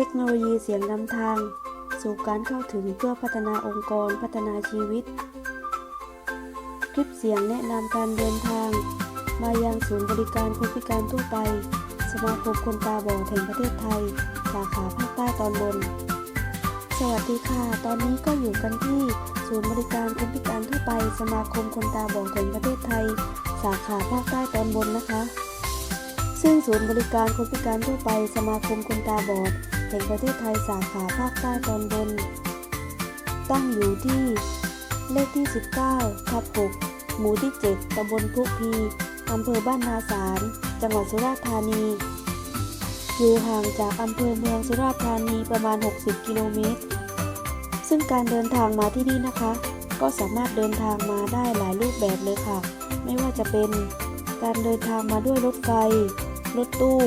เทคโนโลยีเสียงนำทาง สู่การเข้าถึงเพื่อพัฒนาองค์กรพัฒนาชีวิต คลิปเสียงแนะนำการเดินทาง มายังศูนย์บริการคนพิการทั่วไป สมาคมคนตาบอดแห่งประเทศไทย สาขาภาคใต้ตอนบน สวัสดีค่ะ ตอนนี้ก็อยู่กันที่ศูนย์บริการคนพิการทั่วไป สมาคมคนตาบอดแห่งประเทศไทย สาขาภาคใต้ตอนบนนะคะ ซึ่งศูนย์บริการคนพิการทั่วไป สมาคมคนตาบอด แห่งประเทศไทยสาขาภาคใต้ตอนบน ตั้งอยู่ที่เลขที่ 19ทับ6หมู่ที่ 7ตำบลพุพีอำเภอบ้านนาสารจังหวัดสุราษฎร์ธานี อยู่ห่างจากอำเภอเมืองสุราษฎร์ธานีประมาณ 60 กิโลเมตร ซึ่งการเดินทางมาที่นี่นะคะ ก็สามารถเดินทางมาได้หลายรูปแบบเลยค่ะ ไม่ว่าจะเป็นการเดินทางมาด้วยรถไฟ รถตู้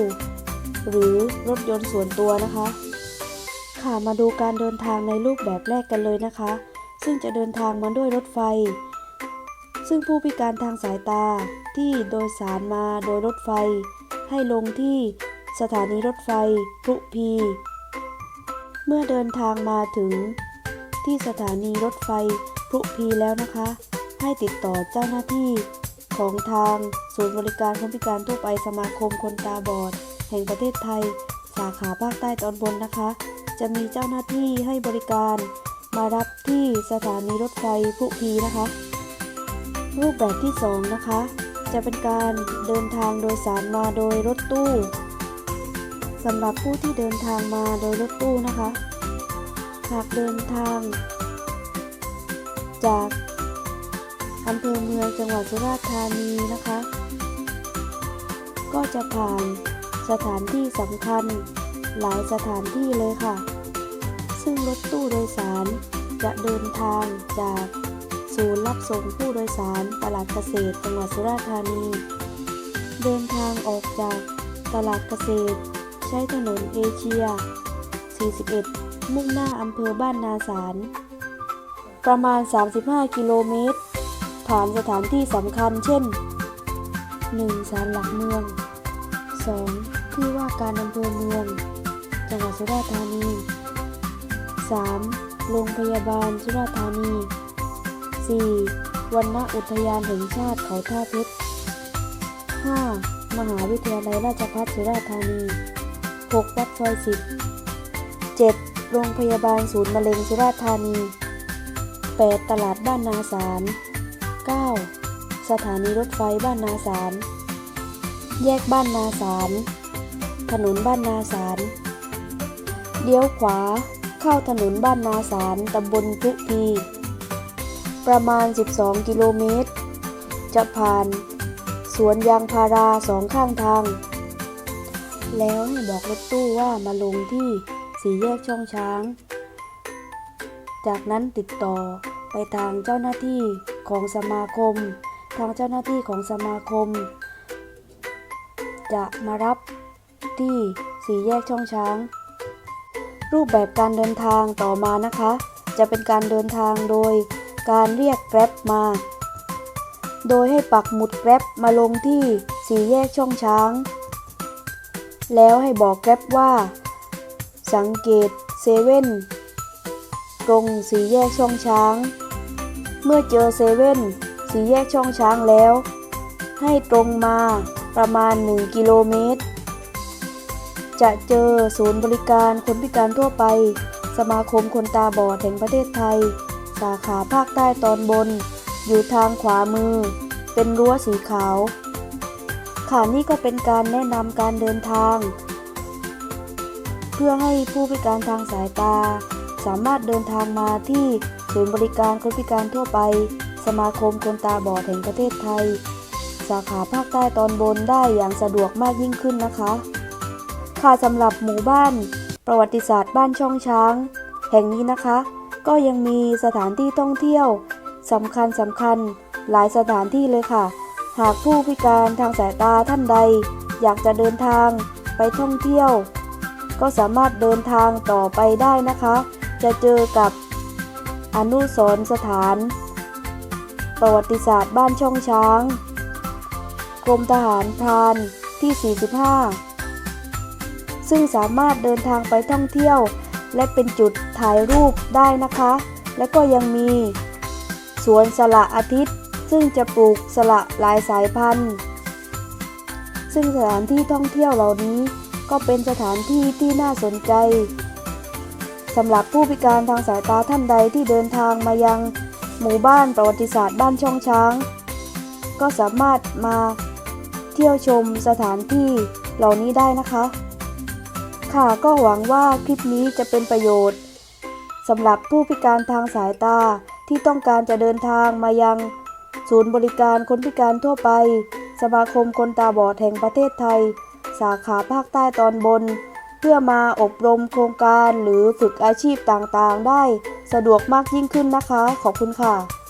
หรือรถยนต์ส่วนตัวนะคะ ค่ะมาดูการเดินทางในรูปแบบแรกกันเลยนะคะ ซึ่งจะเดินทางมาด้วยรถไฟ ซึ่งผู้พิการทางสายตาที่โดยสารมาโดยรถไฟ ให้ลงที่สถานีรถไฟพรุพี เมื่อเดินทางมาถึง ที่สถานีรถไฟพรุพีแล้วนะคะ ให้ติดต่อเจ้าหน้าที่ของทางศูนย์บริการคนพิการทั่วไปสมาคมคนตาบอด แห่งประเทศไทย สาขาภาคใต้ตอนบนนะคะ จะมีเจ้าหน้าที่ให้บริการ มารับที่สถานีรถไฟพรุพีนะคะ รูปแบบที่ 2 นะคะ จะเป็นการเดินทางโดยสารมาโดยรถตู้สำหรับผู้ที่เดินทางมาโดยรถตู้นะคะ หากเดินทาง จากอำเภอเมืองจังหวัดสุราษฎร์ธานีนะคะ ก็จะผ่าน สถานที่สำคัญ หลายสถานที่เลยค่ะ ซึ่งรถตู้โดยสาร จะเดินทางจากศูนย์รับส่งผู้โดยสารตลาดเกษตรจังหวัดสุราษฎร์ธานี เดินทางออกจากตลาดเกษตร ใช้ถนนเอเชีย 41 มุ่งหน้าอำเภอบ้านนาสาร ประมาณ 35 กิโลเมตร ผ่านสถานที่สำคัญเช่น 1. ศาลหลักเมือง 2. ที่ว่าการอำเภอเมือง จังหวัดสุราษฎร์ธานี 3. โรงพยาบาลสุราษฎร์ธานี 4. วันณอุทยานแห่งชาติเขาท่าเพชร 5. มหาวิทยาลัยราชภัฏสุราษฎร์ธานี 6. วัดซอย10 7. โรงพยาบาลศูนย์มะเร็งสุราษฎร์ธานี 8. ตลาดบ้านนาสาร 9. สถานีรถไฟบ้านนาสาร แยกบ้านนาสาร ถนนบ้านนาสารเลี้ยวขวาเข้าถนนบ้านนาสารตำบลพุพี ประมาณ 12 กิโลเมตร จะผ่าน สวนยางพาราสองข้างทาง แล้วให้บอกรถตู้ว่ามาลงที่สี่แยกช่องช้าง จากนั้นติดต่อไปทางเจ้าหน้าที่ของสมาคม ทางเจ้าหน้าที่ของสมาคม จะมารับ ที่สี่แยกช่องช้าง รูปแบบการเดินทางต่อมานะคะ จะเป็นการเดินทางโดยการเรียกแกร็บมา โดยให้ปักหมุดแกร็บมาลงที่สี่แยกช่องช้าง แล้วให้บอกแกร็บว่า สังเกตเซเว่นตรงสี่แยกช่องช้าง เมื่อเจอเซเว่นสี่แยกช่องช้างแล้ว ให้ตรงมาประมาณ 1 กิโลเมตร จะเจอศูนย์บริการคนพิการทั่วไป สมาคมคนตาบอดแห่งประเทศไทย สาขาภาคใต้ตอนบน อยู่ทางขวามือ เป็นรั้วสีขาว ค่ะนี่ก็เป็นการแนะนำการเดินทาง เพื่อให้ผู้พิการทางสายตา สามารถเดินทางมาที่ศูนย์บริการคนพิการทั่วไป สมาคมคนตาบอดแห่งประเทศไทย สาขาภาคใต้ตอนบนได้อย่างสะดวกมากยิ่งขึ้นนะคะ ค่ะสำหรับหมู่บ้าน ประวัติศาสตร์บ้านช่องช้าง แห่งนี้นะคะ ก็ยังมีสถานที่ท่องเที่ยวสำคัญสำคัญหลายสถานที่เลยค่ะ หากผู้พิการทางสายตาท่านใด อยากจะเดินทางไปท่องเที่ยว ก็สามารถเดินทางต่อไปได้นะคะ จะเจอกับอนุสรสถาน ประวัติศาสตร์บ้านช่องช้าง กรมทหารพรานที่ 45 ซึ่งสามารถเดินทางไปท่องเที่ยว และเป็นจุดถ่ายรูปได้นะคะ และก็ยังมี สวนสละอาทิตย์ ซึ่งจะปลูกสละหลายสายพันธุ์ ซึ่งสถานที่ท่องเที่ยวเหล่านี้ ก็เป็นสถานที่ที่น่าสนใจสำหรับผู้พิการทางสายตาท่านใดที่เดินทางมายังหมู่บ้านประวัติศาสตร์บ้านช่องช้าง ก็สามารถมาเที่ยวชมสถานที่เหล่านี้ได้นะคะ ค่ะก็หวังว่าคลิปนี้จะเป็นประโยชน์สำหรับผู้พิการทางสายตาที่ต้องการจะเดินทางมายัง ศูนย์บริการคนพิการทั่วไป สมาคมคนตาบอดแห่งประเทศไทย สาขาภาคใต้ตอนบน เพื่อมาอบรมโครงการหรือฝึกอาชีพต่างๆ ได้สะดวกมากยิ่งขึ้นนะคะ ขอบคุณค่ะ